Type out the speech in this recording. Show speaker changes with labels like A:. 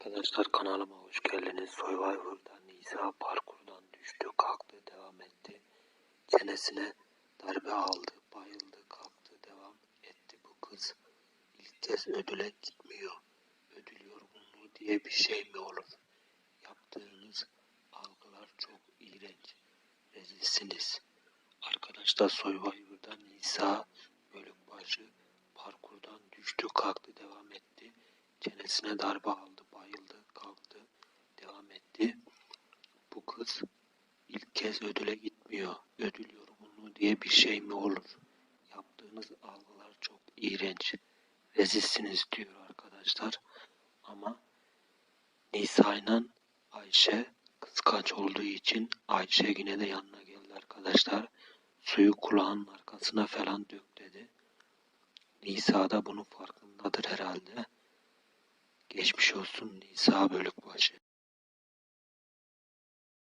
A: Arkadaşlar kanalıma hoş geldiniz. Survivor'da Nisa parkurdan düştü, kalktı, devam etti. Çenesine darbe aldı, bayıldı, kalktı, devam etti bu kız. İlk kez ödüle gitmiyor. Ödül yorgunluğu diye bir şey mi olur? Yaptığınız algılar çok iğrenç. Rezilsiniz. Arkadaşlar Survivor'da Nisa Bölükbaşı parkurdan düştü, kalktı, devam etti. Çenesine darbe aldı, bayıldı, kalktı, devam etti. Bu kız ilk kez ödüle gitmiyor. Ödül yorgunluğu diye bir şey mi olur? Yaptığınız algılar çok iğrenç. Rezilsiniz diyor arkadaşlar. Ama Nisa ile Ayşe kıskanç olduğu için Ayşe yine de yanına geldi arkadaşlar. Suyu kulağının arkasına falan dök dedi. Nisa da bunun farkındadır herhalde. Geçmiş olsun Nisa Bölükbaşı.